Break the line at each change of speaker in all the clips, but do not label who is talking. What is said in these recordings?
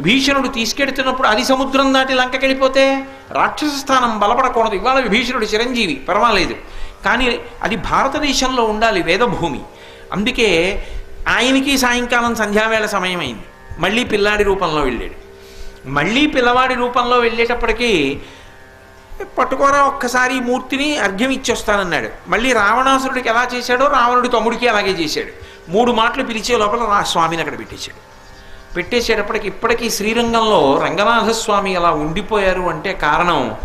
విభీషణుడు తీసుకెడుతున్నప్పుడు అది సముద్రం దాటి లంకకెళ్ళిపోతే రాక్షస స్థానం బలపడకూడదు. ఇవాళ విభీషణుడు చిరంజీవి పర్వాలేదు. కానీ అది భారతదేశంలో ఉండాలి వేదభూమి. అందుకే ఆయనకి సాయంకాలం సంధ్యావేళ సమయమైంది. మళ్ళీ పిల్లాడి రూపంలో వెళ్ళాడు. మళ్ళీ పిల్లవాడి రూపంలో వెళ్ళేటప్పటికీ పట్టుకోరా ఒక్కసారి మూర్తిని అర్ఘ్యం ఇచ్చొస్తానన్నాడు. మళ్ళీ రావణాసురుడికి ఎలా చేశాడో రావణుడి తమ్ముడికి అలాగే చేశాడు. మూడు మాటలు పిలిచే లోపల స్వామిని అక్కడ పెట్టేశాడు. పెట్టేసేటప్పటికి ఇప్పటికీ శ్రీరంగంలో రంగనాథస్వామి అలా ఉండిపోయారు అంటే కారణం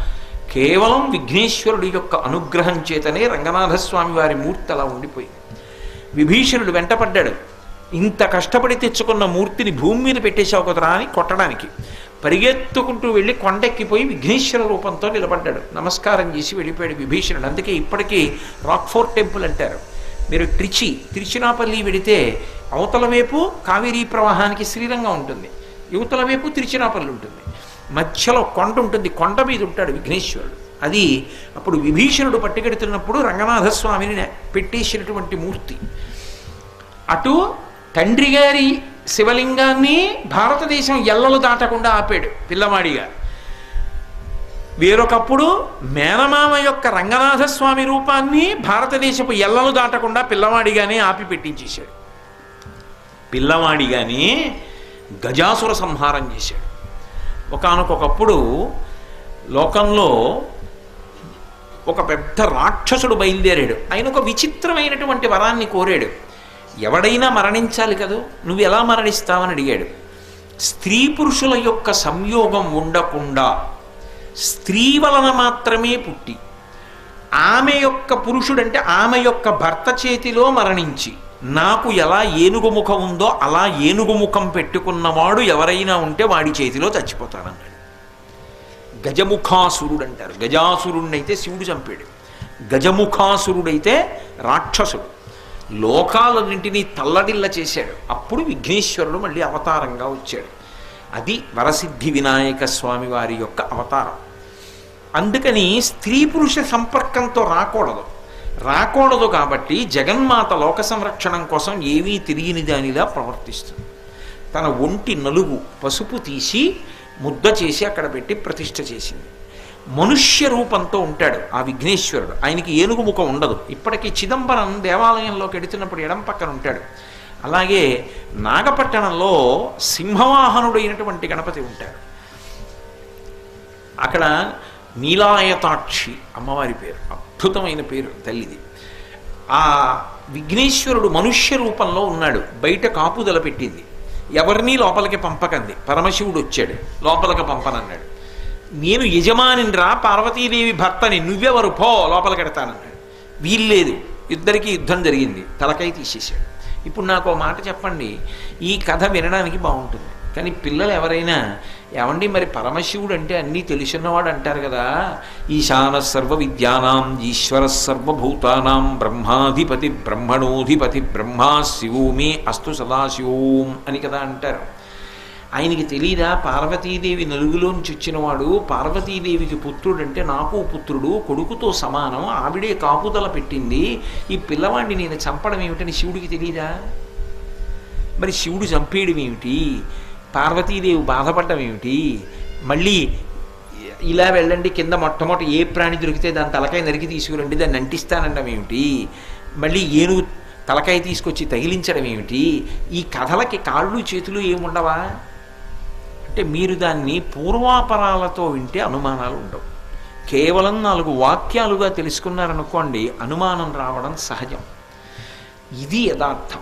కేవలం విఘ్నేశ్వరుడి యొక్క అనుగ్రహం చేతనే రంగనాథస్వామి వారి మూర్తి అలా ఉండిపోయింది. విభీషణుడు వెంటపడ్డాడు. ఇంత కష్టపడి తెచ్చుకున్న మూర్తిని భూమి మీద పెట్టేశావు కదరా అని కొట్టడానికి. పరిగెత్తుకుంటూ వెళ్ళి కొండెక్కిపోయి విఘ్నేశ్వర రూపంతో నిలబడ్డాడు. నమస్కారం చేసి వెళ్ళిపోయాడు విభీషణుడు. అందుకే ఇప్పటికీ రాక్ఫోర్ట్ టెంపుల్ అంటారు. మీరు ట్రిచి తిరుచినాపల్లి వెడితే అవతల వైపు కావేరీ ప్రవాహానికి శ్రీరంగం ఉంటుంది. యువతల వైపు తిరుచినాపల్లి ఉంటుంది. మధ్యలో కొండ ఉంటుంది. కొండ మీద ఉంటాడు విఘ్నేశ్వరుడు. అది అప్పుడు విభీషణుడు పట్టుకెడుతున్నప్పుడు రంగనాథస్వామిని పెట్టేసినటువంటి మూర్తి. అటు తండ్రి గారి శివలింగాన్ని భారతదేశం ఎల్లలు దాటకుండా ఆపాడు పిల్లవాడిగా వేరొకప్పుడు మేనమామ యొక్క రంగనాథస్వామి రూపాన్ని భారతదేశపు ఎల్లలు దాటకుండా పిల్లవాడిగానే ఆపి పెట్టించేశాడు. పిల్లవాడిగానే గజాసుర సంహారం చేశాడు. ఒకనకొకప్పుడు లోకంలో ఒక పెద్ద రాక్షసుడు బయలుదేరాడు. ఆయన ఒక విచిత్రమైనటువంటి వరాన్ని కోరాడు. ఎవడైనా మరణించాలి కదూ? నువ్వు ఎలా మరణిస్తావని అడిగాడు. స్త్రీ పురుషుల యొక్క సంయోగం ఉండకుండా స్త్రీ వలన మాత్రమే పుట్టి ఆమె యొక్క పురుషుడంటే ఆమె యొక్క భర్త చేతిలో మరణించి నాకు ఎలా ఏనుగు ముఖం ఉందో అలా ఏనుగు ముఖం పెట్టుకున్నవాడు ఎవరైనా ఉంటే వాడి చేతిలో చచ్చిపోతానన్నాడు గజముఖాసురుడు అంటారు గజాసురుణ్ణైతే శివుడు చంపాడు. గజముఖాసురుడైతే రాక్షసుడు. లోకాలన్నింటినీ తల్లడిల్ల చేశాడు. అప్పుడు విఘ్నేశ్వరుడు మళ్ళీ అవతారంగా వచ్చాడు. అది వరసిద్ధి వినాయక స్వామి వారి యొక్క అవతారం. అందుకని స్త్రీ పురుష సంపర్కంతో రాకూడదు. రాకూడదు కాబట్టి జగన్మాత లోక సంరక్షణం కోసం ఏమీ తిరిగిని దానిలా ప్రవర్తిస్తుంది. తన ఒంటి నలుగు పసుపు తీసి ముద్ద చేసి అక్కడ పెట్టి ప్రతిష్ఠ చేసింది. మనుష్య రూపంతో ఉంటాడు ఆ విఘ్నేశ్వరుడు. ఆయనకి ఏనుగు ముఖం ఉండదు. ఇప్పటికీ చిదంబరం దేవాలయంలోకి ఎడుతున్నప్పుడు ఎడం పక్కన ఉంటాడు. అలాగే నాగపట్టణంలో సింహవాహనుడైనటువంటి గణపతి ఉంటాడు. అక్కడ నీలాయతాక్షి అమ్మవారి పేరు. అద్భుతమైన పేరు తల్లిది. ఆ విఘ్నేశ్వరుడు మనుష్య రూపంలో ఉన్నాడు. బయట కాపుదల పెట్టింది ఎవరినీ లోపలికి పంపకంది. పరమశివుడు వచ్చాడు. లోపలికి పంపనన్నాడు. నేను యజమానినిరా పార్వతీదేవి భర్తని నువ్వెవరు? పో లోపలికి ఎడతానన్నాడు వీల్లేదు. ఇద్దరికి యుద్ధం జరిగింది. తలకై తీసేశాడు. ఇప్పుడు నాకు ఓ మాట చెప్పండి. ఈ కథ వినడానికి బాగుంటుంది. కానీ పిల్లలు ఎవరైనా ఏమండి మరి పరమశివుడు అంటే అన్నీ తెలిసినవాడు అంటారు కదా. ఈశాన సర్వ విద్యానాం ఈశ్వర సర్వభూతానాం బ్రహ్మాధిపతి బ్రహ్మణోధిపతి బ్రహ్మా శివోమి అస్తు సదాశివోం అని కదా అంటారు. ఆయనకి తెలీదా పార్వతీదేవి నలుగులోంచి వచ్చినవాడు పార్వతీదేవికి పుత్రుడు అంటే నాకు పుత్రుడు కొడుకుతో సమానం ఆవిడే కాపుదల పెట్టింది ఈ పిల్లవాడిని నేను చంపడం ఏమిటని శివుడికి తెలీదా? మరి శివుడు చంపేయడం ఏమిటి? పార్వతీదేవి బాధపడటం ఏమిటి మళ్ళీ ఇలా వెళ్ళండి కింద మొట్టమొదటి ఏ ప్రాణి దొరికితే దాని తలకాయ నరికి తీసుకురండి దాన్ని అంటిస్తానడం ఏమిటి మళ్ళీ ఏనుగు తలకాయ తీసుకొచ్చి తగిలించడం ఏమిటి ఈ కథలకి కాళ్ళు చేతులు ఏముండవా? అంటే మీరు దాన్ని పూర్వాపరాలతో వింటే అనుమానాలు ఉండవు. కేవలం నాలుగు వాక్యాలుగా తెలుసుకున్నారనుకోండి అనుమానం రావడం సహజం. ఇది యథార్థం.